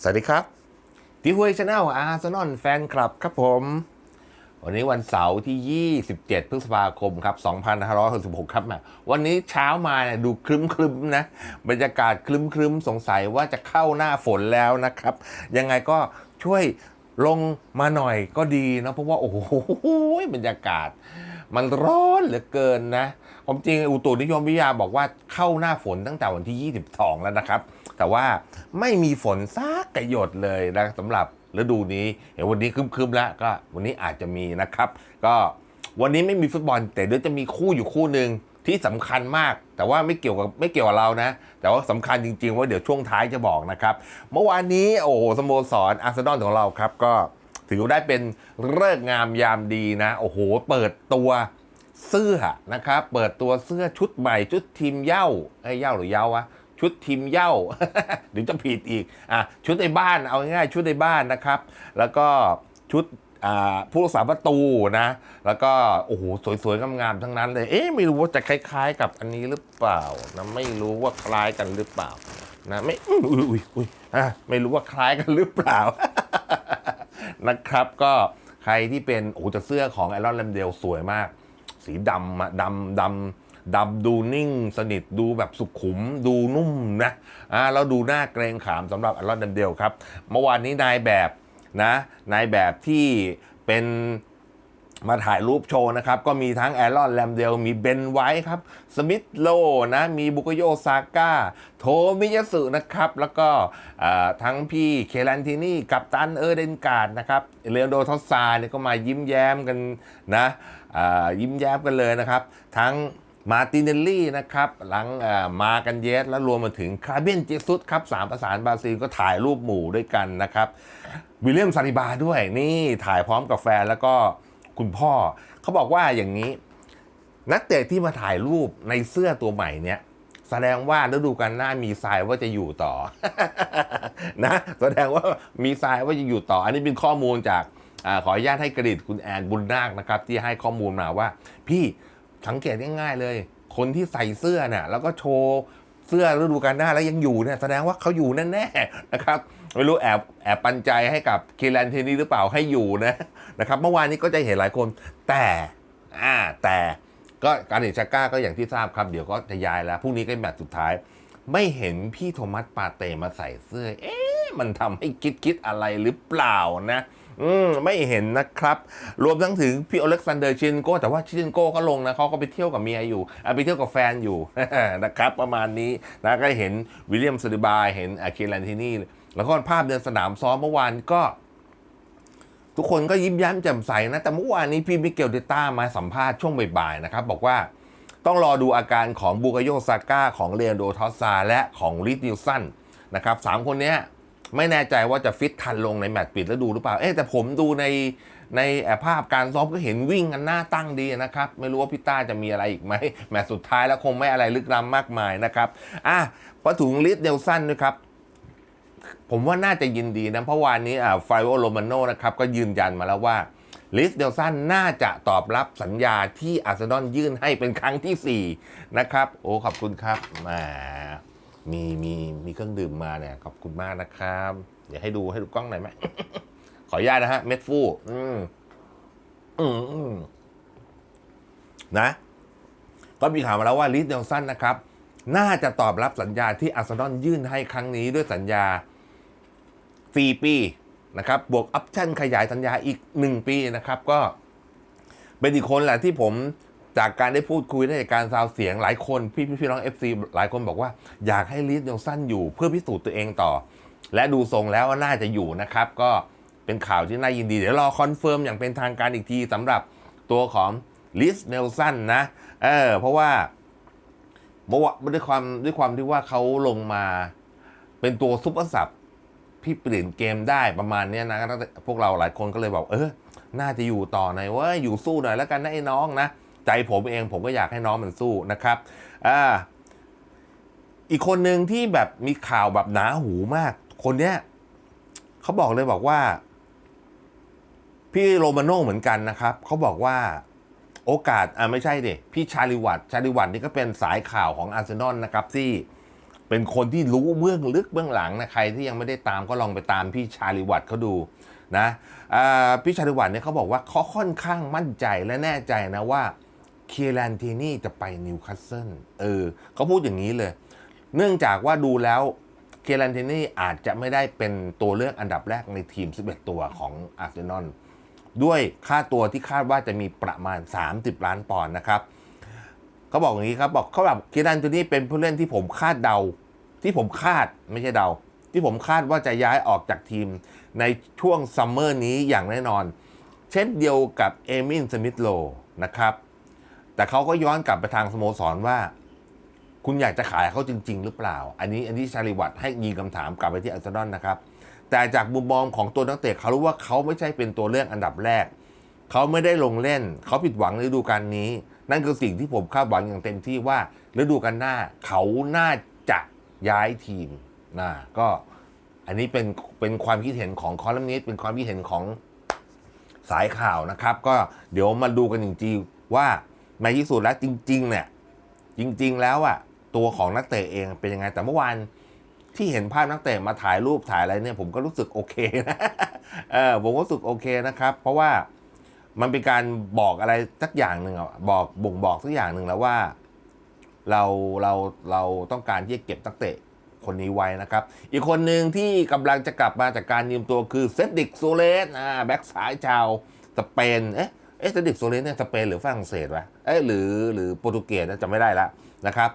สวัสดีครับทีวีชาแนลอาร์เซนอลแฟนคลับครับผม วันนี้วันเสาร์ที่ 27 พฤษภาคมครับ 2566 ครับแมวันนี้เช้ามาเนี่ยดูครึมๆนะ บรรยากาศครึมๆ สงสัยว่าจะเข้าหน้าฝนแล้วนะครับ ยังไงก็ช่วยลงมาหน่อยก็ดีนะ เพราะว่า โอ้โห บรรยากาศ มันร้อนเหลือเกินนะ ความจริงอุตุนิยมวิทยาบอกว่าเข้าหน้าฝนตั้งแต่วันที่ 22 แล้วนะครับ แต่ว่าไม่มีฝนซักกระหยดเลยนะสำหรับฤดูนี้เห็นวันนี้คึมๆแล้วก็วันนี้อาจจะมีนะครับ ก็วันนี้ไม่มีฟุตบอล แต่เดี๋ยวจะมีคู่อยู่คู่หนึ่งที่สำคัญมาก แต่ว่าไม่เกี่ยวกับไม่เกี่ยวกับเรานะ แต่ว่าสำคัญจริง ๆ ว่าเดี๋ยวช่วงท้ายจะบอกนะครับ เมื่อวานนี้โอ้โหสโมสรอาร์เซนอลของเราครับ ก็ถือว่าได้เป็นเลิกงามยามดีนะ โอ้โห เปิดตัว เสื้อนะครับเปิดตัวเสื้อชุดใหม่ชุดทีมเย้าไอ้ยเย้าหรือเย้าวะชุดทีมเย้าเดี๋ยวจะผิดอีกอะชุดในบ้านเอาง่ายๆชุดในบ้านนะครับ แล้วก็ชุดผู้รักษาประตูนะ แล้วก็โอ้โหสวยๆงามๆทั้งนั้นเลยเอ๊ะไม่รู้ว่าจะคล้าย ๆ กับอันนี้หรือเปล่านะไม่รู้ว่าคล้ายกันหรือเปล่านะไม่อุ้ยอุ้ยอุ้ยอะไม่รู้ว่าคล้ายกันหรือเปล่านะครับก็ใครที่เป็นโอ้โหแต่เสื้อของไอรอนแลมเดลสวยมาก สีดำอะดำดำดำดูนิ่งสนิทดูแบบสุขุม ดูนุ่มนะอ่าแล้วดูหน่าเกรงขามสำหรับไอรอนแลมเดลครับ เมื่อวานนี้นายแบบนะนายแบบที่เป็นมาถ่ายรูปโชว์นะครับ ก็มีทั้งแอรอนแลมเดลมีเบนไวท์ครับ สมิธโลนะมีบุกโยซาก้า โทมิยสึนะครับ แล้วก็ทั้งพี่เคลันทินี่กับตันเออร์เดนการ์ดนะครับเลโอนโดทอสซาเนี่ยก็มายิ้มแย้มกันนะ ยิ้มแย้มกันเลยนะครับ ทั้งมาตินเนลลี่นะครับ หลังมากันเยส แล้วรวมมาถึงคาเบนเจซุสครับสามประสานบราซิลก็ถ่ายรูปหมู่ด้วยกันนะครับ วิลเลียมซาริบาด้วยนี่ถ่ายพร้อมกับแฟนแล้วก็คุณพ่อ เขาบอกว่าอย่างนี้ นักเตะที่มาถ่ายรูปในเสื้อตัวใหม่เนี่ยแสดงว่าฤดูกาลหน้ามีทรายว่าจะอยู่ต่อนะแสดงว่ามีทรายว่าจะอยู่ต่อ อันนี้เป็นข้อมูลจาก ขออนุญาตให้เครดิตคุณแอนบุญนาคนะครับที่ให้ข้อมูลมาว่า พี่สังเกตง่ายๆเลย คนที่ใส่เสื้อเนี่ยแล้วก็โชว์เสื้อฤดูกาลหน้าแล้วยังอยู่เนี่ยแสดงว่าเขาอยู่แน่ๆนะครับไม่รู้แอบแอบปันใจให้กับเคแลนเทนี่หรือเปล่าให้อยู่นะนะครับเมื่อวานนี้ก็จะเห็นหลายคนแต่อ่าแต่ก็การเดชาก้าก็อย่างที่ทราบครับ เดี๋ยวก็จะย้ายแล้วพรุ่งนี้ก็แมตช์สุดท้าย ไม่เห็นพี่โทมัสปาเต้มาใส่เสื้อ เอ๊ะมันทำให้คิดคิดอะไรหรือเปล่านะ อืมไม่เห็นนะครับ รวมทั้งถึงพี่อเล็กซานเดอร์ชินโกแต่ว่าชินโกก็ลงนะเขาก็ไปเที่ยวกับเมียอยู่ไปเที่ยวกับแฟนอยู่นะครับ ประมาณนี้นะก็เห็นวิลเลียมสติบายเห็นอาคิลันทินี่แล้วก็ภาพเดินสนามซ้อมเมื่อวานก็ ทุกคนก็ยิ้มแย้มแจ่มใสนะ แต่เมื่อวานนี้พี่มิเกลเดต้ามาสัมภาษณ์ช่วงบ่ายๆนะครับ บอกว่าต้องรอดูอาการของบูกโยซาก้าของเรอันโดทอสซาและของริดนิวสันนะครับสามคนเนี้ย ไม่แน่ใจว่าจะฟิตทันลงในแมตช์ปิดแล้วดูหรือเปล่า เอ๊แต่ผมดูในในแอภาพการซ้อมก็เห็นวิ่งกันหน้าตั้งดีนะครับ ไม่รู้ว่าพี่ต้าจะมีอะไรอีกไหมแมตช์สุดท้ายแล้วคงไม่อะไรลึกล้ำมากมายนะครับอะพอถึงริดเนลสันด้วยครับผมว่าน่าจะยินดีนะเพราะวานนี้อ่าไฟโอโรมาโนนะครับก็ยืนยันมาแล้วว่าลิสเดลสันน่าจะตอบรับสัญญาที่อาร์เซนอลยื่นให้เป็นครั้งที่ 4 นะครับ โอ้ ขอบคุณครับแหมา มีมีมีเครื่องดื่มมาเนี่ยขอบคุณมากนะครับ เดี๋ยวให้ดูให้ดูกล้องหน่อยไหมขออนุญาตนะฮะเม็ดฟูอืมอืมอืมนะ ก็มีข่าวมาแล้วว่าลิสเดลสันนะครับ น่าจะตอบรับสัญญาที่อาร์เซนอลยื่นให้ครั้งนี้ด้วยสัญญา 4 ปีนะครับ บวกออปชั่นขยายสัญญาอีก 1 ปีนะครับ ก็เป็นอีกคนแหละที่ผม จากการได้พูดคุยได้จากการซาวเสียงหลายคนพี่พี่พี่น้อง FC หลายคนบอกว่าอยากให้ลีดเนลสันอยู่เพื่อพิสูจน์ตัวเองต่อ และดูทรงแล้วว่าน่าจะอยู่นะครับ ก็เป็นข่าวที่น่ายินดี เดี๋ยวรอคอนเฟิร์มอย่างเป็นทางการอีกทีสำหรับตัวของลิสเนลสันนะเออเพราะว่าเมื่อวานด้วยความด้วยความที่ว่าเขาลงมาเป็นตัวซุปเปอร์ซับพี่เปลี่ยนเกมได้ประมาณนี้นะพวกเราหลายคนก็เลยบอกเออ น่าจะอยู่ต่อหน่อยว่าอยู่สู้หน่อยแล้วกันนะไอ้น้องนะ ใจผมเองผมก็อยากให้น้องมันสู้นะครับอ่าอีกคนหนึ่งที่แบบมีข่าวแบบหนาหูมาก คนเนี้ยเขาบอกเลยบอกว่า พี่โรมาโน่เหมือนกันนะครับเขาบอกว่าโอกาสอ่าไม่ใช่ดิพี่ชาลิวัตชาลิวัตนี่ก็เป็นสายข่าวของอาร์เซนอลนะครับที่เป็นคนที่รู้เบื้องลึกเบื้องหลังนะใครที่ยังไม่ได้ตามก็ลองไปตามพี่ชาลิวัตเขาดูนะอ่าพี่ชาลิวัตเนี่ยเขาบอกว่าเขาค่อนข้างมั่นใจและแน่ใจนะว่า เคียรันทีนี่จะไปนิวคาสเซิลเออเขาพูดอย่างนี้เลย เนื่องจากว่าดูแล้วเคียรันทีนี่อาจจะไม่ได้เป็นตัวเลือกอันดับแรกในทีม 11 ตัวของอาร์เซนอลด้วยค่าตัวที่คาดว่าจะมีประมาณ 30 ล้านปอนด์นะครับเขาบอกอย่างนี้ครับบอกเขาแบบเคีรันตัวนี้เป็นผู้เล่นที่ผมคาดเดา ที่ผมคาดไม่ใช่เดา ที่ผมคาดว่าจะย้ายออกจากทีมในช่วงซัมเมอร์นี้อย่างแน่นอน เช่นเดียวกับเอมินสมิธโลนะครับ แต่เขาก็ย้อนกลับไปทางสโมสรว่า คุณอยากจะขายเขาจริง ๆ หรือเปล่า อันนี้อันนี้ชาลิวัตให้ยิงคำถามกลับไปที่อาร์เซนอลนะครับ แต่จากมุมมองของตัวนักเตะเขารู้ว่าเขาไม่ใช่เป็นตัวเลือกอันดับแรก เขาไม่ได้ลงเล่น เขาผิดหวังในฤดูกาลนี้ นั่นคือสิ่งที่ผมคาดหวังอย่างเต็มที่ว่าฤดูกาลหน้าเขาน่าจะย้ายทีมนะก็อันนี้เป็นเป็นความคิดเห็นของคอลัมนิสต์เป็นความคิดเห็นของสายข่าวนะครับ ก็เดี๋ยวมาดูกันจริงๆว่า ในที่สุดแล้วจริง ๆ เนี่ย จริง ๆ แล้วอะตัวของนักเตะเองเป็นยังไง แต่เมื่อวานที่เห็นภาพนักเตะมาถ่ายรูปถ่ายอะไรเนี่ย ผมก็รู้สึกโอเคนะเออผมก็รู้สึกโอเคนะครับ เพราะว่ามันเป็นการบอกอะไรสักอย่างหนึ่งอะบอกบ่งบอกสักอย่างหนึ่งแล้วว่า เราเราเราต้องการที่จะเก็บนักเตะคนนี้ไว้นะครับ อีกคนหนึ่งที่กำลังจะกลับมาจากการยืมตัวคือเซดดิกโซเลสอ่าแบ็กซ้ายชาวสเปนเอ๊ะ เอ๊ะเซดดิกโซเลสเนี่ยสเปนหรือฝรั่งเศสวะเอ๊ะหรือหรือโปรตุเกสนะจำไม่ได้แล้วนะครับ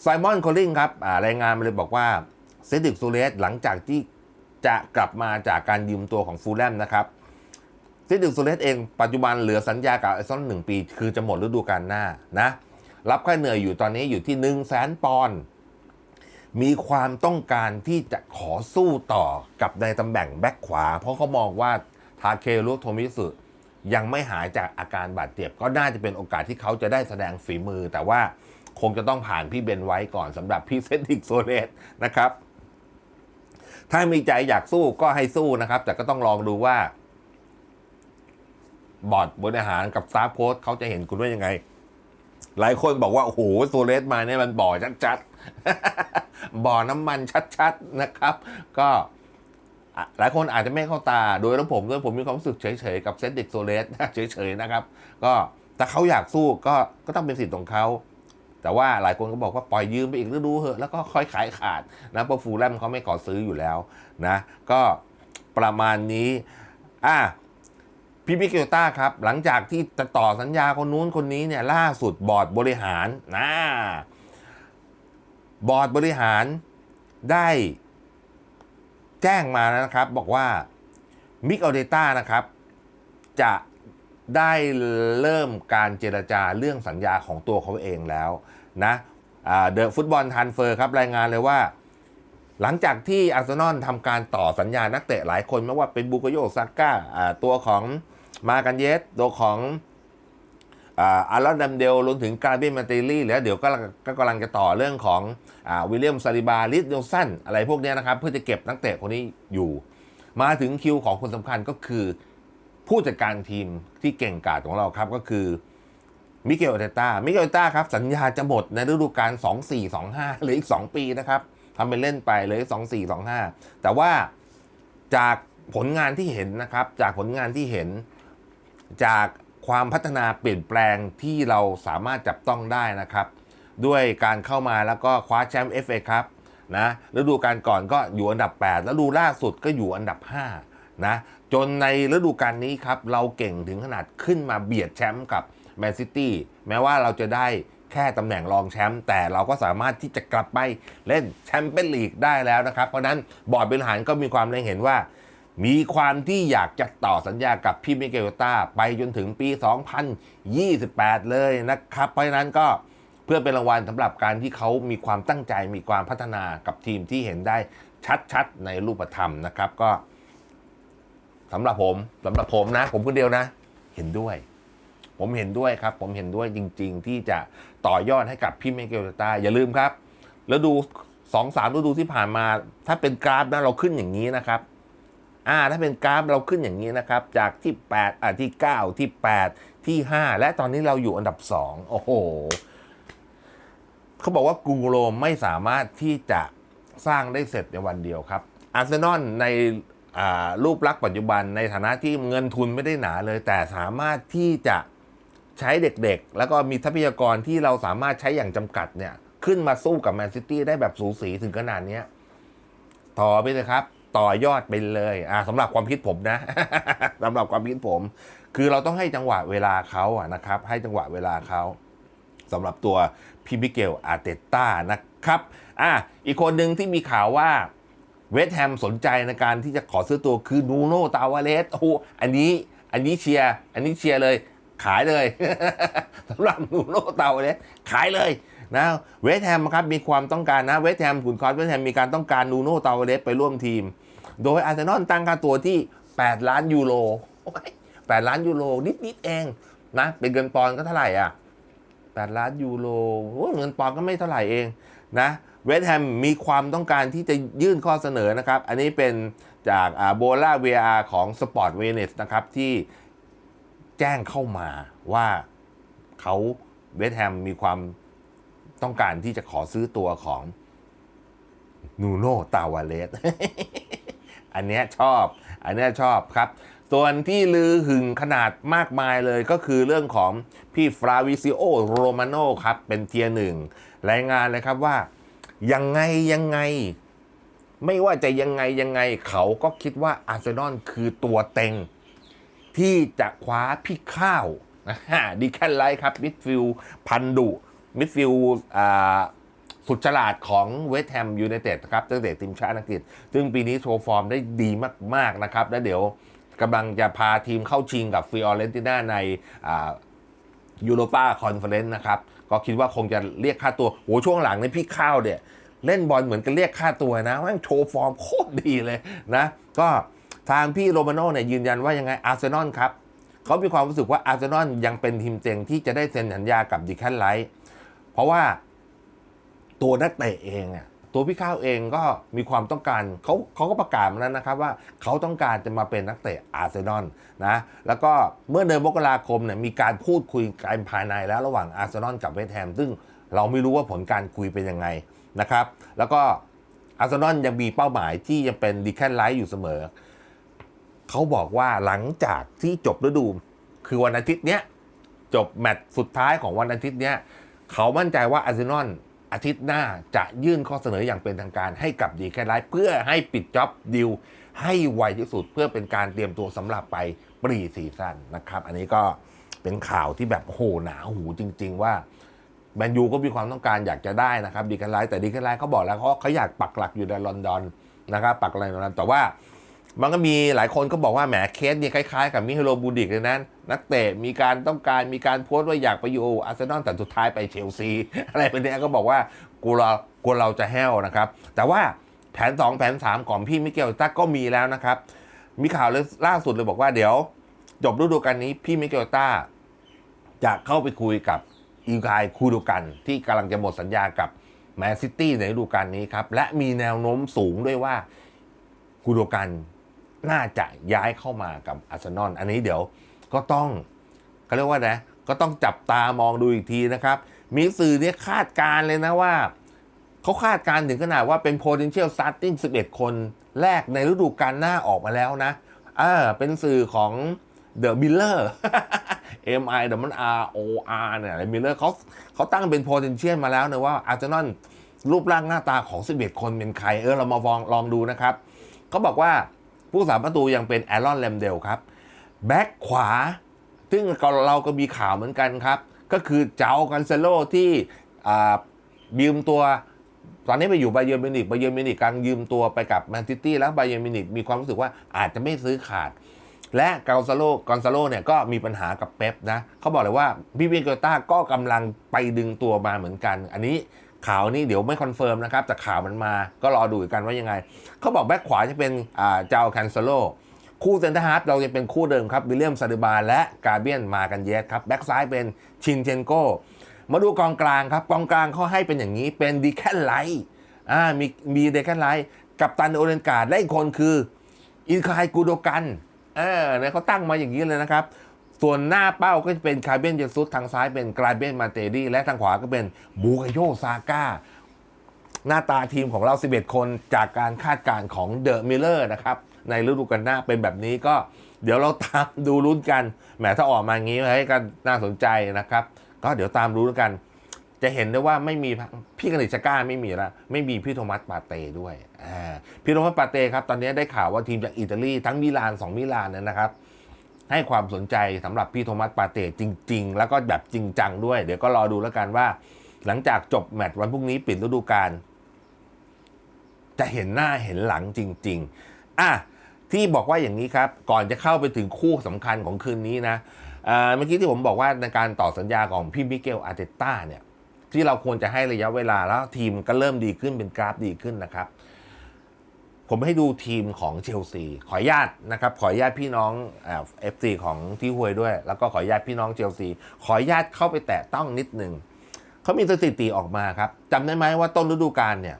ไซมอนโคลลิงครับรายงานมาเลยบอกว่าเซดดิกโซเลสหลังจากที่จะกลับมาจากการยืมตัวของฟูลแลมนะครับเซดึกโซเลสเองปัจจุบันเหลือสัญญากับไอซอนหนึ่งปี คือจะหมดฤดูกาลหน้านะรับค่าเหนื่อยอยู่ตอนนี้อยู่ที่1นึ่งแสนปอนด์มีความต้องการที่จะขอสู้ต่อกับในตำแหน่งแบ็คขวา เพราะเขามองว่าทาเครุโทมิสึ ยังไม่หายจากอาการบาดเจ็บ ก็น่าจะเป็นโอกาสที่เขาจะได้แสดงฝีมือ แต่ว่าคงจะต้องผ่านพี่เบนไว้ก่อนสำหรับพี่เซนติกโซเลสนะครับ ถ้ามีใจอยากสู้ก็ให้สู้นะครับ แต่ก็ต้องลองดูว่า บอร์ดบริหารกับสตาฟโค้ชเขาจะเห็นคุณว่ายังไง หลายคนบอกว่า โอ้โหโซเลสมาเนี่ยมันบ่อชัดๆบ่อน้ำมันชัดๆนะครับ ก็ หลายคนอาจจะไม่เข้าตา โดยแล้วผมด้วยผมมีความรู้สึกเฉยๆ กับเซนติกโซเลสเฉยๆนะครับ ก็ถ้าเขาอยากสู้ก็ก็ต้องเป็นสิทธิ์ของเขาแต่ว่าหลายคนก็บอกว่าปล่อยยืมไปอีกฤดูเหอะแล้วก็ค่อยขายขาดนะเพราะฟูลแลมเขาไม่ขอซื้ออยู่แล้วนะก็ประมาณนี้อะพี่มิเกลต้าครับ หลังจากที่จะต่อสัญญาคนนู้นคนนี้เนี่ยล่าสุดบอร์ดบริหารนะบอร์ดบริหารได้ แจ้งมานะครับบอกว่ามิเกลเดต้านะครับ จะได้เริ่มการเจรจาเรื่องสัญญาของตัวเขาเองแล้วนะเดอะฟุตบอลทันเฟอร์ครับรายงานเลยว่า หลังจากที่อาร์เซนอลทำการต่อสัญญานักเตะหลายคนไม่ว่าเป็นบูโกโยซาก้าอ่าตัวของมากันเยสตัวของ อารอนดัมเดลรวมถึงการเบนมาเตลี่แล้วเดี๋ยวก็ก็กำลังจะต่อเรื่องของวิลเลียมซาลิบาลิสเดสันอะไรพวกนี้นะครับ เพื่อจะเก็บนักเตะคนนี้อยู่ มาถึงคิวของคนสำคัญก็คือ ผู้จัดการทีมที่เก่งกาจของเราครับก็คือมิเกลเตต้ามิเกลเตต้าครับสัญญาจะหมดในฤดูกาล24-25หลืออีก 2 ปีนะครับทำเป็นเล่นไปเลย24-25 แต่ว่าจากผลงานที่เห็นนะครับ จากผลงานที่เห็นจาก ความพัฒนาเปลี่ยนแปลงที่เราสามารถจับต้องได้นะครับ ด้วยการเข้ามาแล้วก็คว้าแชมป์ FA ครับนะฤดูกาลก่อนก็อยู่อันดับ 8 แล้วดูล่าสุดก็อยู่อันดับ 5 นะ จนในฤดูกาลนี้ครับ เราเก่งถึงขนาดขึ้นมาเบียดแชมป์กับแมนซิตี้แม้ว่าเราจะได้แค่ตำแหน่งรองแชมป์แต่เราก็สามารถที่จะกลับไปเล่นแชมเปี้ยนลีกได้แล้วนะครับ เพราะฉะนั้นบอร์ดบริหารก็มีความเล็งเห็นว่า มีความที่อยากจะต่อสัญญากับพี่มิเกลต้าไปจนถึงปี 2028 เลยนะครับ เพราะฉะนั้นก็เพื่อเป็นรางวัลสำหรับการที่เขามีความตั้งใจมีความพัฒนากับทีมที่เห็นได้ชัดๆ ในรูปธรรมนะครับก็สำหรับผมสำหรับผมนะ ผมคนเดียวนะ เห็นด้วย ผมเห็นด้วยครับ ผมเห็นด้วยจริง ๆ ที่จะต่อยอดให้กับพี่มิเกลต้าอย่าลืมครับ แล้วดูสองสามฤดูที่ผ่านมา ถ้าเป็นกราฟนะเราขึ้นอย่างนี้นะครับ อ่าถ้าเป็นกราฟเราขึ้นอย่างนี้นะครับ จากที่8อ่าที่ 9 ที่ 8 ที่ 5 และตอนนี้เราอยู่อันดับ 2 โอ้โหเขาบอกว่ากรุงโรมไม่สามารถที่จะสร้างได้เสร็จในวันเดียวครับ อาร์เซนอลในอ่ารูปลักษณ์ปัจจุบันในฐานะที่เงินทุนไม่ได้หนาเลย แต่สามารถที่จะใช้เด็กๆ แล้วก็มีทรัพยากรที่เราสามารถใช้อย่างจำกัดเนี่ย ขึ้นมาสู้กับแมนซิตี้ได้แบบสูสีถึงขนาดนี้ต่อไปเลยครับ ต่อยอดไปเลยอ่าสำหรับความคิดผมนะ สำหรับความคิดผม คือเราต้องให้จังหวะเวลาเขาอะนะครับ ให้จังหวะเวลาเขาสำหรับตัวพี่มิเกลอาร์เตต้านะครับอะอีกคนหนึ่งที่มีข่าวว่าเวสแฮมสนใจในการที่จะขอซื้อตัวคือนูโนตาวาเลสโอ้อันนี้อันนี้เชียร์อันนี้เชียร์เลย ขายเลยสำหรับนูโนตาวาเลสขายเลย นะเวสแฮมครับมีความต้องการนะเวสแฮมขุนคอสเวสแฮมมีการต้องการนูโน่ตาวเลสไปร่วมทีม โดยอาร์เซนอลตั้งค่าตัวที่ 8 ล้านยูโร8ล้านยูโรนิดๆเองนะเป็นเงินปอนก็เท่าไหร่อะ8ล้านยูโรเงินปอนก็ไม่เท่าไหร่เองนะเวสแฮมมีความต้องการที่จะยื่นข้อเสนอนะครับ อันนี้เป็นจากโบลาเวียของ Sport w e n e s นะครับที่แจ้งเข้ามาว่าเขาเวสแฮมมีความ ต้องการที่จะขอซื้อตัวของนูโนตาวาเลสอันนี้ชอบ อันนี้ชอบครับ ส่วนที่ลือหึงขนาดมากมายเลยก็คือเรื่องของพี่ฟราวิซิโอโรมาโนครับ เป็นเทียร์หนึ่งรายงานเลยครับว่า ยังไงยังไง ไม่ว่าจะยังไงยังไง เขาก็คิดว่าอาร์เซนอลคือตัวเต็ง ที่จะคว้าพี่ข้าวดีแค่ไลท์ครับมิดฟิลพันดุ มิดฟิลด์สุดฉลาดของเวสต์แฮมยูไนเต็ดครับตั้งแต่ทีมชาติอังกฤษ ซึ่งปีนี้โชว์ฟอร์มได้ดีมาก ๆ นะครับ แล้วเดี๋ยวกำลังจะพาทีมเข้าชิงกับฟิออเรนติน่าในยูโรปาคอนเฟอเรนซ์นะครับ ก็คิดว่าคงจะเรียกค่าตัวโหช่วงหลังในพี่ข้าวเนี่ย เล่นบอลเหมือนกันเรียกค่าตัวนะแม่งโชว์ฟอร์มโคตรดีเลยนะ ก็ทางพี่โรมาโน่เนี่ยยืนยันว่ายังไงอาร์เซนอลครับเขามีความรู้สึกว่าอาร์เซนอลยังเป็นทีมเต็งที่จะได้เซ็นสัญญากับดิแคนไลท์ ราะว่าตัวนักเตะเองอะตัวพี่ข้าวเองก็มีความต้องการเขาเขาก็ประกาศมาแล้วนะครับว่าเขาต้องการจะมาเป็นนักเตะอาร์เซนอลนะแล้วก็เมื่อเดือนมกราคมเนี่ยมีการพูดคุยกันภายในแล้วระหว่างอาร์เซนอลกับเวสต์แฮมซึ่งเราไม่รู้ว่าผลการคุยเป็นยังไงนะครับ แล้วก็อาร์เซนอลยังมีเป้าหมายที่ยังเป็นดีแคนไลท์อยู่เสมอ เขาบอกว่าหลังจากที่จบฤดู คือวันอาทิตย์เนี้ยจบแมตช์สุดท้ายของวันอาทิตย์เนี้ย เขามั่นใจว่าอาร์เซนอลอาทิตย์หน้าจะยื่นข้อเสนออย่างเป็นทางการให้กับดีแคทไลท์เพื่อให้ปิดจ็อบดิวให้ไวที่สุดเพื่อเป็นการเตรียมตัวสำหรับไปปรีซีซั่นนะครับ อันนี้ก็เป็นข่าวที่แบบโหหนาหูจริง ๆ ว่าแมนยูก็มีความต้องการอยากจะได้นะครับดีแคทไลท์แต่ดีแคทไลท์เขาบอกแล้วเขาเขาอยากปักหลักอยู่ในลอนดอนนะครับปักหลักในลอนดอนแต่ว่า มันก็มีหลายคนก็บอกว่าแหมเคสเนี่ยคล้ายๆกับมิเฮโลบูดิกเลยนะนักเตะมีการต้องการมีการโพสต์ว่าอยากไปอยู่อาร์เซนอลแต่สุดท้ายไปเชลซี อะไรเป็นเนี้ยก็บอกว่ากูเรากูเราจะแห้วนะครับ แต่ว่าแผน 2 แผน 3 ของพี่มิเกลตักก็มีแล้วนะครับ มีข่าวล่าสุดเลยบอกว่าเดี๋ยว จบฤดูกาลนี้พี่มิเกลต้าจะเข้าไปคุยกับอีกายคูดูกันที่กำลังจะหมดสัญญากับแมนซิตี้ในฤดูกาลนี้ครับ และมีแนวโน้มสูงด้วยว่ากูโดกัน น่าจะย้ายเข้ามากับอาร์เซนอลอันนี้เดี๋ยวก็ต้องเขาเรียกว่านะก็ต้องจับตามองดูอีกทีนะครับ มีสื่อเนี่ยคาดการณ์เลยนะว่า เขาคาดการณ์ถึงขนาดว่าเป็น potential starting 11 คนแรกในฤดูกาลหน้าออกมาแล้วนะเออเป็นสื่อของ The Miller M I W R O R เนี่ย Miller เขาเขาตั้งเป็น potential มาแล้วนะว่าอาร์เซนอลรูปร่างหน้าตาของ 11 คนเป็นใคร เออ เรามาลองลองดูนะครับ เขาบอกว่า ผู้สาประตูยังเป็นแอรอนแลมเดลครับ แบ็คขวา ซึ่งเราก็มีข่าวเหมือนกันครับ ก็คือเจ้ากันเซโลที่ยืมตัว ตอนนี้ไปอยู่ไบเยอร์มินิกไบเยอร์มินิกกำลังยืมตัวไปกับแมนซิตี้แล้วไบเยอร์มินิกมีความรู้สึกว่าอาจจะไม่ซื้อขาด และกาซาโลกอนซาโลเนี่ยก็มีปัญหากับเป๊ปนะเขาบอกเลยว่าบิเวนโกต้าก็กำลังไปดึงตัวมาเหมือนกัน อันนี้ ข่าวนี้เดี๋ยวไม่คอนเฟิร์มนะครับ แต่ข่าวมันมาก็รอดูกันว่ายังไง เขาบอกแบ็คขวาจะเป็นอ่าเจ้าแคนซโลคู่เซนเตอร์ฮาร์ฟเราจะเป็นคู่เดิมครับวิลเลียมซาดิบาและกาเบียนมากันเยสครับแบ็คซ้ายเป็นชินเชนโกมาดูกองกลางครับกองกลางเขาให้เป็นอย่างนี้เป็นดีแคนไลท์อ่ามีมีดีแคนไลท์กับตันโอเรนการ์ดและอีกคนคืออินคายกูโดกันเออเนี่ยเขาตั้งมาอย่างนี้เลยนะครับ ส่วนหน้าเป้าก็จะเป็นคาเบนเจซุสทางซ้ายเป็นกราเบนมาเตดีและทางขวาก็เป็นบูกโยซาก้าหน้าตาทีมของเรา 11 คนจากการคาดการณ์ของเดอะมิลเลอร์นะครับ ในฤดูกาลหน้าเป็นแบบนี้ก็เดี๋ยวเราตามดูลุ้นกันแหมถ้าออกมาอย่างนี้ให้กันน่าสนใจนะครับ ก็เดี๋ยวตามรู้กัน จะเห็นได้ว่าไม่มีพี่กนิชก้าไม่มีละไม่มีพี่โทมัสปาเต้ด้วยพี่โทมัสปาเต้ครับตอนนี้ได้ข่าวว่าทีมจากอิตาลีทั้งมิลานสองมิลานเนี่ยนะครับ ให้ความสนใจสำหรับพี่โทมัสปาเต้จริง ๆ แล้วก็แบบจริงจังด้วย เดี๋ยวก็รอดูแล้วกันว่า หลังจากจบแมตช์วันพรุ่งนี้ปิดฤดูกาลจะเห็นหน้าเห็นหลังจริง ๆ อะที่บอกว่าอย่างนี้ครับ ก่อนจะเข้าไปถึงคู่สำคัญของคืนนี้นะเมื่อกี้ที่ผมบอกว่าในการต่อสัญญาของพี่มิเกลอาร์เตต้าเนี่ยที่เราควรจะให้ระยะเวลาแล้วทีมก็เริ่มดีขึ้นเป็นกราฟดีขึ้นนะครับ ผมให้ดูทีมของเชลซี ขออนุญาตนะครับ ขออนุญาตพี่น้องเอฟซีของที่ฮวยด้วย แล้วก็ขออนุญาตพี่น้องเชลซี ขออนุญาตเข้าไปแตะต้องนิดนึงเขามีสถิติออกมาครับจำได้ไหมว่าต้นฤดูกาลเนี่ย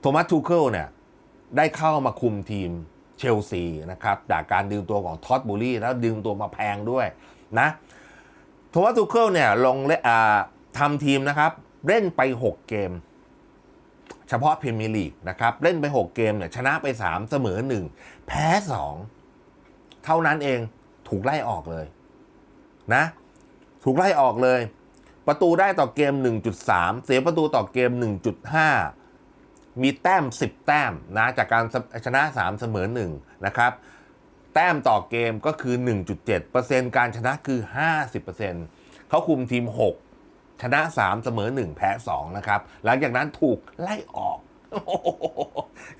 โทมัสทูเคิลเนี่ยได้เข้ามาคุมทีมเชลซีนะครับจากการดึงตัวของท็อตบูรี่แล้วดึงตัวมาแพงด้วยนะโทมัสทูเคิลเนี่ยลงเล่นอ่าทำทีมนะครับ เล่นไป 6 เกม เฉพาะพรีเมียร์ลีกนะครับเล่นไป 6 เกมเนี่ยชนะไป 3 เสมอ 1 แพ้ 2 เท่านั้นเองถูกไล่ออกเลยนะถูกไล่ออกเลย ประตูได้ต่อเกม 1.3 เสียประตูต่อเกม 1.5 มีแต้ม 10 แต้มนะจากการชนะ 3 เสมอ 1 นะครับแต้มต่อเกมก็คือ 1.7%การชนะคือ 50%เขาคุมทีม 6 ชนะ 3 เสมอ 1 แพ้ 2 นะครับ หลังจากนั้นถูกไล่ออก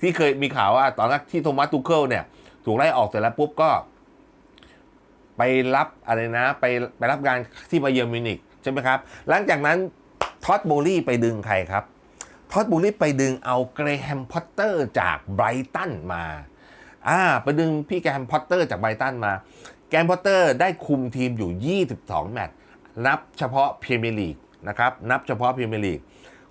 ที่เคยมีข่าวว่า ตอนแรกที่โทมัสตูเคิลเนี่ย ถูกไล่ออกเสร็จแล้วปุ๊บก็ ไปรับอะไรนะ ไปไปรับงานที่บาเยิร์นมิวนิกใช่ไหมครับ หลังจากนั้นท็อตโบลี่ไปดึงใครครับท็อตโบลี่ไปดึงเอาเกรแฮมพอตเตอร์จากไบรตันมา อ่า ไปดึงพี่แกรแฮมพอตเตอร์จากไบรตันมา แกรแฮมพอตเตอร์ได้คุมทีมอยู่ 22 แมตช์ นับเฉพาะพรีเมียร์ลีก นะครับนับเฉพาะพรีเมียร์ลีก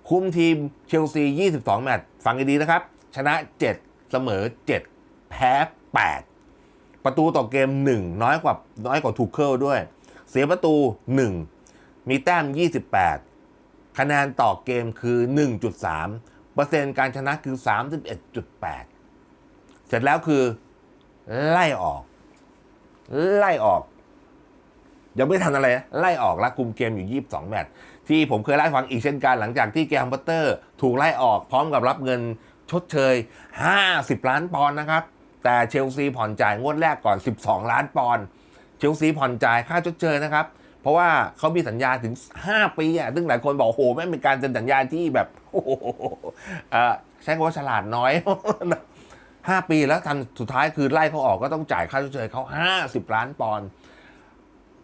คุมทีมเชลซี 22 แมตช์ฟังให้ดีนะครับ ชนะ 7 เสมอ 7 แพ้ 8 ประตูต่อเกม 1 น้อยกว่าน้อยกว่าทูเคิลด้วย เสียประตู 1 มีแต้ม 28 คะแนนต่อเกมคือ 1.3 เปอร์เซ็นต์การชนะคือ 31.8 เสร็จแล้วคือ ไล่ออก ไล่ออก ยังไม่ทันอะไรนะไล่ออกแล้วคุมเกมอยู่ 22 แมตช์ที่ผมเคยเล่ฟังอีกเช่นกันหลังจากที่แกมบัตเตอร์ ถูกไล่ออกพร้อมกับรับเงินชดเชย 50 ล้านปอนด์นะครับ แต่เชลซีผ่อนจ่ายงวดแรกก่อน 12 ล้านปอนด์เชลซีผ่อนจ่ายค่าชดเชยนะครับ เพราะว่าเขามีสัญญาถึง 5 ปีอะซึ่งหลายคนบอกโอ้โหแม่เป็นการเซ็นสัญญาที่แบบโอ้โหอ่อใช้คำว่าฉลาดน้อย5 ปีแล้วทันสุดท้ายคือไล่เขาออกก็ต้องจ่ายค่าชดเชยเขา50 ล้านปอนด์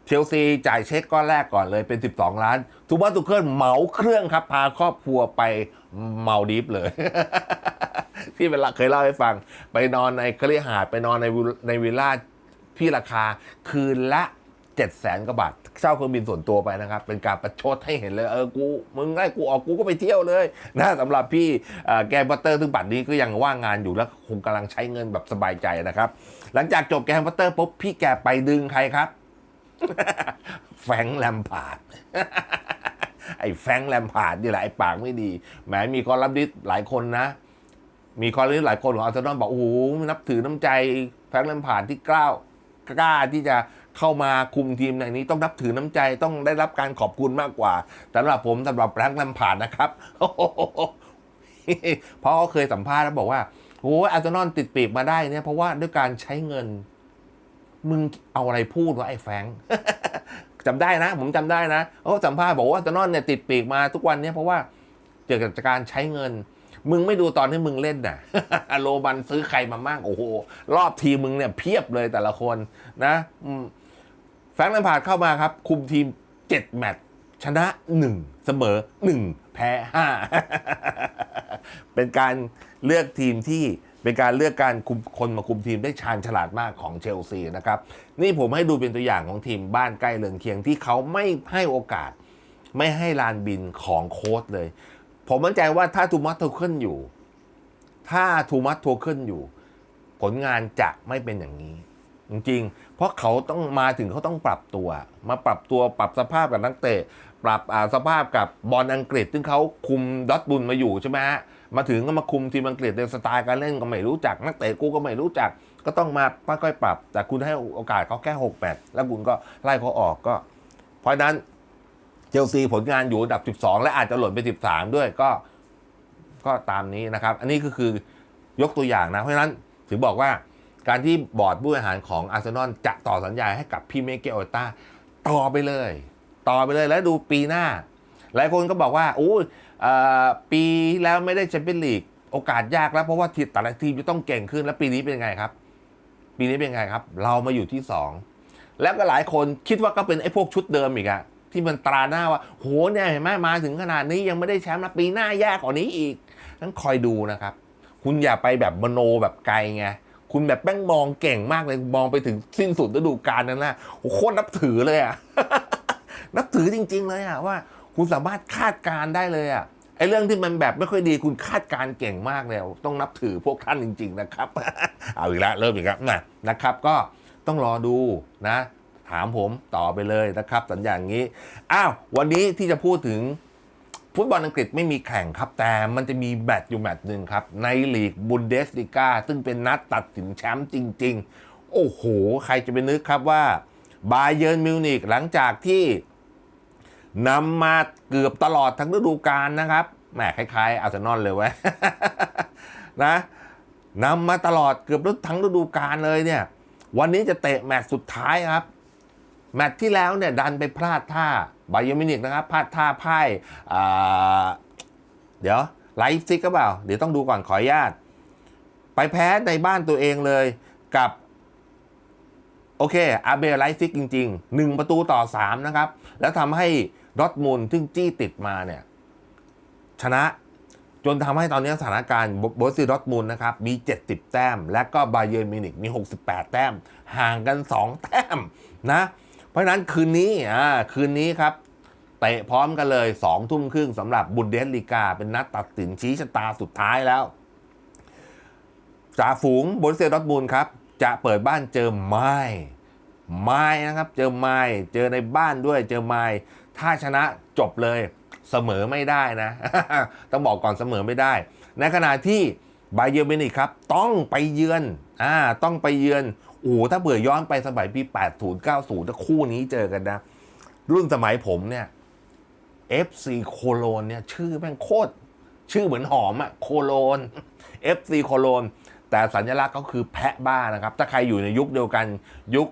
เชลซีจ่ายเช็คก้อนแรกก่อนเลยเป็น 12 ล้านทูบัสตุเคิลเหมาเครื่องครับ พาครอบครัวไปเมาดีฟเลย ที่เป็นเคยเล่าให้ฟัง ไปนอนในคฤหาสน์ไปนอนในในวิลล่าที่ราคาคืนละ7 0 0แสนกว่าบาทเช่าเครื่องบินส่วนตัวไปนะครับ เป็นการประชดให้เห็นเลย เออกู มึงไล่กูออกกูก็ไปเที่ยวเลยนะสำหรับพี่แกมบัตเตอร์ซึ่งปัจจุบันนี้ก็ยังว่างงานอยู่แล้วคงกำลังใช้เงินแบบสบายใจนะครับ หลังจากจบแกมบัตเตอร์ปุ๊บพี่แกไปดึงใครครับ แฟงแลมพาร์ดไอ้แฟงแลมพาร์ดนี่แหละไอ้ปากไม่ดีแหมมีคอลัมนิสต์หลายคนนะ มีคอลัมนิสต์หลายคนของอาร์เซนอลบอกโอ้โหนับถือน้ำใจแฟงแลมพาร์ดที่กล้ากล้าที่จะเข้ามาคุมทีมในนี้ต้องนับถือน้ำใจต้องได้รับการขอบคุณมากกว่าสำหรับผมสำหรับแฟรงแลมพาร์ดนะครับเพราะเขาเคยสัมภาษณ์แล้วบอกว่าโอ้อาร์เซนอลติดปีกมาได้เนี่ยเพราะว่าด้วยการใช้เงิน มึงเอาอะไรพูดวะไอ้แฟงค์จำได้นะ ผมจำได้นะเขาสัมภาษณ์บอกว่าอาร์เซนอลเนี่ยติดปีกมาทุกวันเนี่ยเพราะว่าเกิดจากการใช้เงิน มึงไม่ดูตอนที่มึงเล่นน่ะโรบันซื้อใครมามั่งโอ้โห รอบทีมมึงเนี่ยเพียบเลยแต่ละคนนะแฟงค์แลมพาดเข้ามาครับ คุมทีม 7 แมตช์ชนะ 1 เสมอ 1 แพ้ 5 เป็นการเลือกทีมที่ เป็นการเลือกการคุมคนมาคุมทีมได้ชาญฉลาดมากของเชลซีนะครับ นี่ผมให้ดูเป็นตัวอย่างของทีมบ้านใกล้เรือนเคียงที่เขาไม่ให้โอกาส ไม่ให้ลานบินของโค้ชเลย ผมมั่นใจว่าถ้าทูมัสโทเคิลอยู่ ถ้าทูมัสโทเคิลอยู่ ผลงานจะไม่เป็นอย่างนี้ จริงๆ เพราะเขาต้องมาถึงเขาต้องปรับตัว มาปรับตัวปรับสภาพกับนักเตะ ปรับอ่าสภาพกับบอลอังกฤษ ซึ่งเขาคุมดอทบุนมาอยู่ใช่ไหมฮะมาถึงก็มาคุมทีมอังกฤษในสไตล์การเล่นก็ไม่รู้จัก นักเตะกูก็ไม่รู้จัก ก็ต้องมาค่อยๆปรับ แต่คุณให้โอกาสเขาแค่6แมตช์แล้วคุณก็ไล่เขาออกก็ เพราะนั้นเชลซีผลงานอยู่อันดับ 12 และอาจจะหล่นไป 13 ด้วยก็ก็ตามนี้นะครับ อันนี้ก็คือยกตัวอย่างนะ เพราะฉะนั้นถึงบอกว่าการที่บอร์ดผู้บริหารของอาร์เซนอลจะต่อสัญญาให้กับพี่เมเกลโอต้าต่อไปเลย ต่อไปเลยแล้วดูปีหน้า หลายคนก็บอกว่าโอ้อปีแล้วไม่ได้แชมเปี้ยนลีกโอกาสยากแล้วเพราะว่าทีแต่ละทีมจะต้องเก่งขึ้นแล้วปีนี้เป็นไงครับ ปีนี้เป็นไงครับ เรามาอยู่ที่สองแล้วก็หลายคนคิดว่าก็เป็นไอ้พวกชุดเดิมอีกอะที่มันตราหน้าว่าโหเนี่ยเห็นไหมมาถึงขนาดนี้ยังไม่ได้แชมป์นะปีหน้าย่กกว่านี้อีกนั้นคอยดูนะครับ คุณอย่าไปแบบมโนแบบไกลไงคุณแบบแป้งมองเก่งมากเลยมองไปถึงสิ้นสุดฤดูกาลนั้นนะโคตรนับถือเลยอะ นับถือจริง ๆ เลยอะว่า คุณสามารถคาดการได้เลยอะไอ้เรื่องที่มันแบบไม่ค่อยดีคุณคาดการเก่งมากเลยต้องนับถือพวกท่านจริง ๆ นะครับ เอาอีกแล้วเริ่มอีกแล้วนะนะครับ ก็ต้องรอดูนะ ถามผมต่อไปเลยนะครับ สัญญาอย่างนี้อ้าววันนี้ที่จะพูดถึงฟุตบอลอังกฤษไม่มีแข่งครับ แต่มันจะมีแมตช์อยู่แมตช์หนึ่งครับ ในลีกบุนเดสลิก้าซึ่งเป็นนัดตัดสินแชมป์จริง ๆ โอ้โห ใครจะไปนึกครับว่า บาเยิร์นมิวนิกหลังจากที่นำมาเกือบตลอดทั้งฤดูกาลนะครับแหมคล้ายๆอาร์เซนอลเลยเว้ยนะนำมาตลอดเกือบทั้งฤดูกาลเลยเนี่ย วันนี้จะเตะแมตช์สุดท้ายครับ แมตช์ที่แล้วเนี่ยดันไปพลาดท่าบาเยอร์มิวนิกนะครับพลาดท่าพ่ายเดี๋ยวไลฟ์ซิกก็เปล่า เดี๋ยวต้องดูก่อนขออนุญาต ไปแพ้ในบ้านตัวเองเลยกับ โอเค อาเบไลฟ์ซิกจริงๆหนึ่งประตูต่อ 3 นะครับ แล้วทำให้ดอทมุนด์ซึ่งจี้ติดมาเนี่ย ชนะจนทำให้ตอนนี้สถานการณ์โบสซีดอทมุนด์นะครับ มี 70 แต้ม และก็บาเยอร์มิวนิกมี 68 แต้ม ห่างกัน 2 แต้มนะ เพราะฉะนั้นคืนนี้อ่าคืนนี้ครับเตะพร้อมกันเลย 2 ทุ่มครึ่งสำหรับบุนเดสลีกา เป็นนัดตัดสินชี้ชะตาสุดท้ายแล้วจ่าฝูงบนเซียดอทมูลครับ จะเปิดบ้านเจอไม้ไม้นะครับ เจอไม้เจอในบ้านด้วยเจอไม้ถ้าชนะจบเลยเสมอไม่ได้นะ ต้องบอกก่อนเสมอไม่ได้ ในขณะที่บาเยอร์มินิกครับ ต้องไปเยือนอ่าต้องไปเยือนโอ้ถ้าเบื่อย้อนไปสมัยปี 80 90 ถ้าคู่นี้เจอกันนะ รุ่นสมัยผมเนี่ย FC โคโลนเนี่ย ชื่อแม่งโคตร ชื่อเหมือนหอมอะโคโลน FC โคโลน แต่สัญลักษณ์ก็คือแพะบ้านะครับ ถ้าใครอยู่ในยุคเดียวกันยุค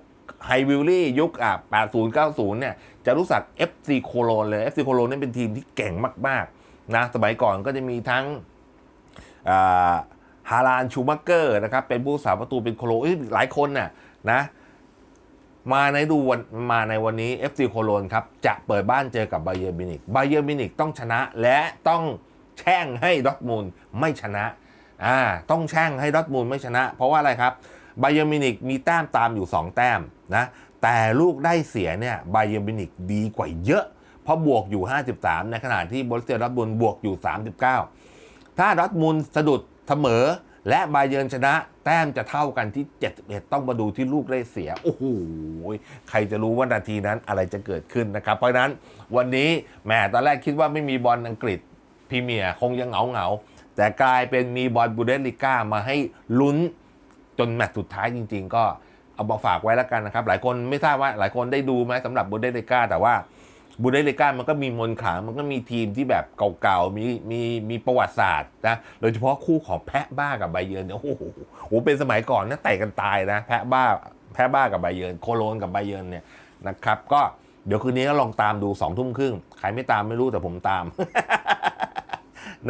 ไฮวิลลี่ยุคอะ80 90 เนี่ย จะรู้จัก FC โคโลนเลย FC โคโลนนี่เป็นทีมที่เก่งมาก ๆ นะ สมัยก่อนก็จะมีทั้งฮาลานชูมักเกอร์นะครับ เป็นผู้สาประตูเป็นโคโลเอ้ยหลายคนน่ะนะ มาในดูวันมาในวันนี้ FC โคโลนครับ จะเปิดบ้านเจอกับบาเยอร์มินิกบาเยอร์มินิกต้องชนะและต้องแช่งให้ดอร์ทมูลไม่ชนะ อ่าต้องแช่งให้ดอทมูลไม่ชนะ เพราะว่าอะไรครับไบเยอร์มินิกมีแต้มตามอยู่ 2 แต้มนะแต่ลูกได้เสียเนี่ยไบเยอร์มินิกดีกว่าเยอะ เพราะบวกอยู่ 53 ในขณะที่บอลเซียดอร์ทมูลบวกอยู่ 39 ถ้าดอร์ทมุนด์สะดุดเสมอและบาเยิร์นชนะ แต้มจะเท่ากันที่ 71 ต้องมาดูที่ลูกได้เสีย โอ้โห ใครจะรู้ว่านาทีนั้นอะไรจะเกิดขึ้นนะครับ เพราะนั้นวันนี้แหมตอนแรกคิดว่าไม่มีบอลอังกฤษพรีเมียร์คงยังเหงาเหงา แต่กลายเป็นมีบอลบูเดสลิก้ามาให้ลุ้นจนแมตช์สุดท้ายจริง ๆ ก็เอามาฝากไว้แล้วกันนะครับ หลายคนไม่ทราบว่าหลายคนได้ดูไหมสำหรับบูเดสลิก้าแต่ว่าบูเดสลิก้ามันก็มีมนขลังมันก็มีทีมที่แบบเก่าๆ มีมีมีประวัติศาสตร์นะโดยเฉพาะคู่ของแพะบ้ากับไบเยิร์นเนี่ยโอ้โหโอ้เป็นสมัยก่อนนะเตะกันตายนะแพะบ้าแพะบ้ากับไบเยิร์นโคโลนกับไบเยิร์นเนี่ยนะครับก็เดี๋ยวคืนนี้ก็ลองตามดูสองทุ่มครึ่งใครไม่ตามไม่รู้แต่ผมตาม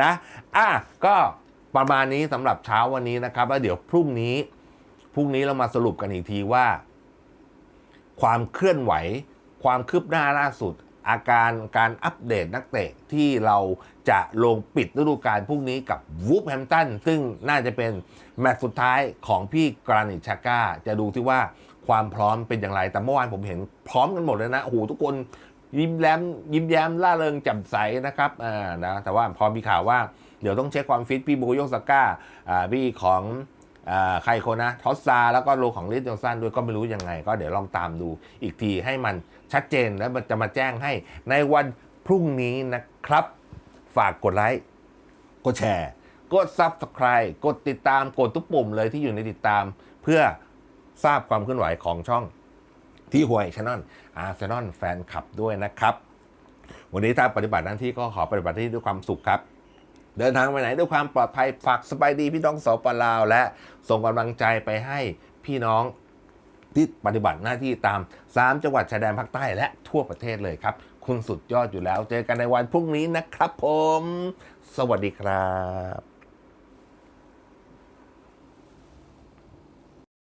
นะอะก็ประมาณนี้สำหรับเช้าวันนี้นะครับ แล้วเดี๋ยวพรุ่งนี้พรุ่งนี้เรามาสรุปกันอีกทีว่า ความเคลื่อนไหว ความคืบหน้าล่าสุด อาการการอัปเดตนักเตะที่เราจะลงปิดฤดูกาลพรุ่งนี้กับวูฟแฮมตันซึ่งน่าจะเป็นแมตช์สุดท้ายของพี่กรานิชาก้า จะดูที่ว่าความพร้อมเป็นอย่างไร แต่เมื่อวานผมเห็นพร้อมกันหมดเลยนะโอ้โหทุกคน ยิ้มแย้มยิ้มแย้มล่าเริงแจ่มใสนะครับอ่านะแต่ว่าพอมีข่าวว่าเดี๋ยวต้องเช็คความฟิตพี่บุโยสก้าอ่าพี่ของอ่อใครคนนะทอสซาแล้วก็โลของลิสเนลสันด้วยก็ไม่รู้ยังไง ก็เดี๋ยวลองตามดูอีกทีให้มันชัดเจนแล้วมันจะมาแจ้งให้ในวันพรุ่งนี้นะครับ ฝากกดไลค์กดแชร์ กด Subscribe กดติดตามกดทุกปุ่มเลยที่อยู่ในติดตาม เพื่อทราบความเคลื่อนไหวของช่อง ที่หวยช n น e l อาร์เซนอลแฟนคลับด้วยนะครับ วันนี้ถ้าปฏิบัติหน้าที่ก็ขอปฏิบัติที่ด้วยความสุขครับ เดินทางไปไหนด้วยความปลอดภัยฝากสบายดีพี่น้องสปลาว และส่งกำลังใจไปให้พี่น้องที่ปฏิบัติหน้าที่ตาม 3 จังหวัดชายแดนภาคใต้และทั่วประเทศเลยครับ คุณสุดยอดอยู่แล้ว เจอกันในวันพรุ่งนี้นะครับผม สวัสดีครับ